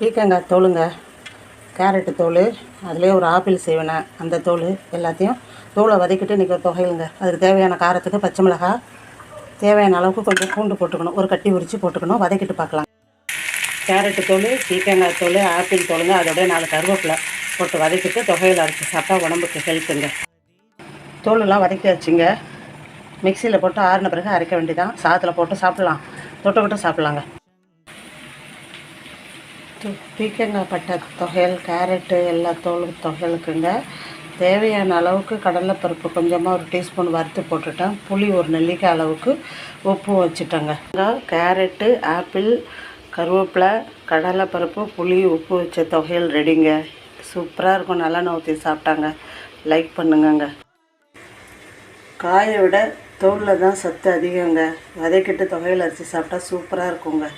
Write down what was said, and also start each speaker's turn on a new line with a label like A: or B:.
A: பீக்கங்காய் தோலுங்க. கேரட்டு தோல் அதுலேயே ஒரு ஆப்பிள் செய்வேனே அந்த தோல் எல்லாத்தையும் தோலை வதக்கிட்டு இன்றைக்கி ஒரு தொகையிலுங்க. அதுக்கு தேவையான காரத்துக்கு பச்சை மிளகாய் தேவையான அளவுக்கு கொஞ்சம் பூண்டு போட்டுக்கணும். ஒரு கட்டி உரித்து போட்டுக்கணும். வதக்கிட்டு பார்க்கலாம். கேரட்டு தோல் பீக்கங்காய் தோல் ஆப்பிள் தோலுங்க. அதோட நாலு கருவேப்பிலை போட்டு வதக்கிட்டு தொகையில் அரைச்சி சாப்பிட்டா உடம்புக்கு ஹெல்த்துங்க. தோலெல்லாம் வதக்கி வச்சுங்க மிக்சியில் போட்டு ஆறின பிறகு அரைக்க வேண்டியதான் சாதத்தில் போட்டு சாப்பிட்லாம். தொட்டு விட்டு சாப்பிட்லாங்க. பீக்கங்காய் பட்டை தொகையல் கேரட்டு எல்லா தோலும் தொகையலுக்குங்க. தேவையான அளவுக்கு கடலைப்பருப்பு கொஞ்சமாக ஒரு டீஸ்பூன் வறுத்து போட்டுட்டேன். புளி ஒரு நெல்லிக்காய் அளவுக்கு உப்பு வச்சுட்டேங்க. கேரட்டு ஆப்பிள் கருவேப்பிலை கடலைப்பருப்பு புளி உப்பு வச்ச தொகையல் ரெடிங்க. சூப்பராக இருக்கும். நல்லா ஊற்றி சாப்பிட்டாங்க. லைக் பண்ணுங்கங்க. காயை விட தோலில் தான் சத்து அதிகங்க. வதைக்கிட்டு தொகையில் அரிசி சாப்பிட்டா சூப்பராக இருக்குங்க.